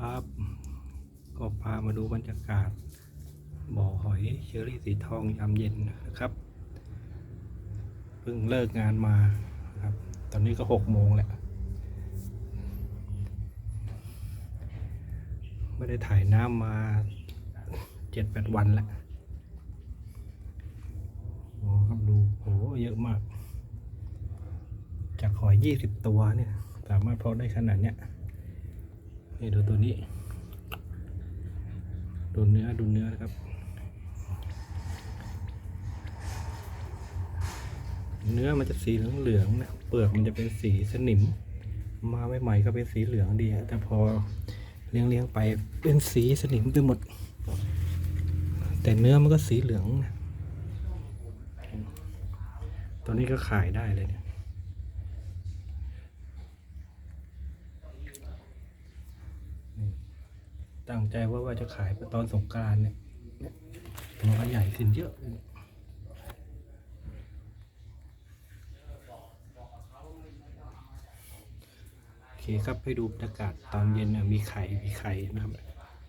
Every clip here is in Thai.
ครับ ก็พามาดูบรรยากาศ บ่อหอยเชอรี่สีทองยามเย็นนะครับเพิ่งเลิกงานมาครับ ตอนนี้ก็หกโมงแล้วไม่ได้ถ่ายน้ำมาเจ็ดแปดวันแล้วโอ้ครับดูโอ้เยอะมาก จากหอยยี่สิบตัวเนี่ย สามารถเพาะได้ขนาดเนี้ย นี่ดูตัวนี้ ดูเนื้อดูเนื้อนะครับ เนื้อมันจะสีเหลืองๆนะเปลือกมันจะเป็นสีสนิม มาใหม่ๆก็เป็นสีเหลืองดีฮะแต่พอเลี้ยงๆไปเป็นสีสนิมไปหมด แต่เนื้อมันก็สีเหลืองนะตัวนี้ก็ขายได้เลยเนี่ย ตั้งใจว่าว่าจะขายตอนสงการเนี่ยตัวก็ใหญ่ขึ้นเยอะโอเคครับให้ดูบรรยากาศตอนเย็นเนี่ยมีไข่มีไข่นะครับ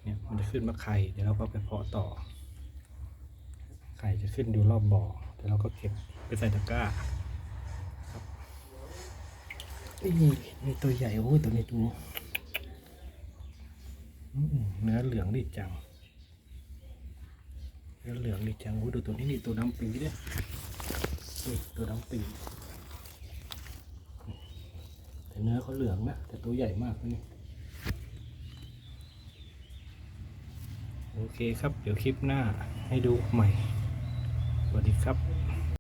เนี่ยมันจะขึ้นมาไข่เดี๋ยวเราก็ไปเพาะต่อ ไข่จะขึ้นอยู่รอบบ่อเดี๋ยวเราก็เก็บไปใส่ตะกร้าครับนี่นี่ตัวใหญ่โอ้ยตัวนี้ดู เนื้อเหลืองดีจัง เนื้อเหลืองดีจังโอ้ดูตัวนี้นี่ตัวดำปีเนี่ยนี่ตัวดำปีแต่เนื้อเขาเหลืองนะ แต่ตัวใหญ่มากนี่โอเคครับ เดี๋ยวคลิปหน้าให้ดูใหม่ สวัสดีครับ